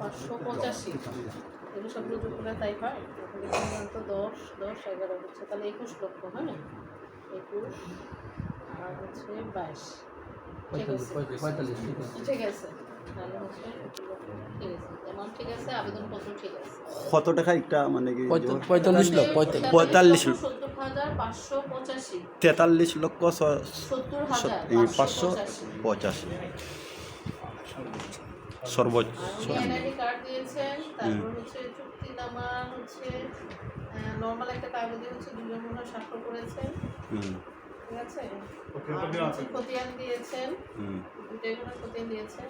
পাঁচশো পঁচাশি। এগুলো সবগুলো যোগ করে তাই হয় দশ দশ এগারো তাহলে একুশ লক্ষ হ্যাঁ একুশ আর হচ্ছে বাইশ। ঠিক আছে। ঠিক আছে। তাহলে হচ্ছে ঠিক আছে। ঠিক আছে আবেদনপত্র ঠিক আছে। কত টাকা একটা মানে কি পঁয়তাল্লিশ পঁয়তাল্লিশ লোক পঁয়তাল্লিশ লক্ষ। তেতাল্লিশ লক্ষ পাঁচশো পঁচাশি সর্বোচ্চ। কার্ড দিয়েছেন তারপর হচ্ছে চুক্তিনামা হচ্ছে নর্মাল একটা কাগজে হচ্ছে দুজন মনে স্বাক্ষর করেছেন। ঠিক আছে? খতিয়ান আছে। দিয়েছেন। দুটাই মনে খতিয়ান দিয়েছেন।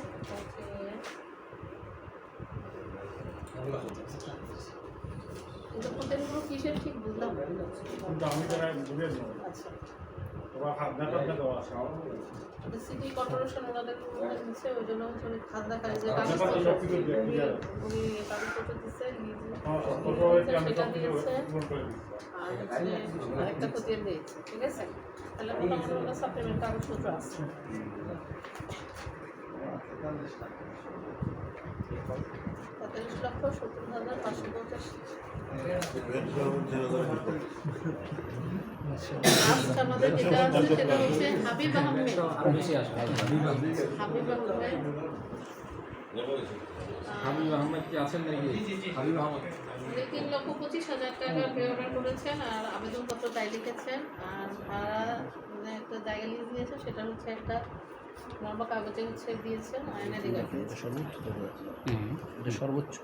সিটি কর্পোরেশন ওনাদের দিচ্ছে ওই জন্য উনি খাজনা কাজ যে উনি কাগজপত্র দিচ্ছে আর? আরেকটা খতিয়ান দিয়েছে ঠিক আছে? তাহলে মোটামুটি ওনার সাপ্লিমেন্ট কাগজপত্র আছে। পঁয়তাল্লিশ লক্ষ সত্তর হাজার পাঁচশো পঁচাশি আমাদের যেটা আছে সেটা হচ্ছে হাবিব আহমেদ। আরও বেশি আসবে হাবিব হাবিব আহমেদ কি আছেন নাকি? হাবিব আহমেদ। তিন লক্ষ পঁচিশ হাজার টাকা পে অর্ডার করেছেন আর আবেদনপত্র তাই লিখেছেন। আর ভাড়া মানে একটা জায়গা লিজ নিয়েছে সেটা হচ্ছে একটা লম্বা কাগজে হচ্ছে দিয়েছেন আয়না দিকে সর্বোচ্চ এটা সর্বোচ্চ।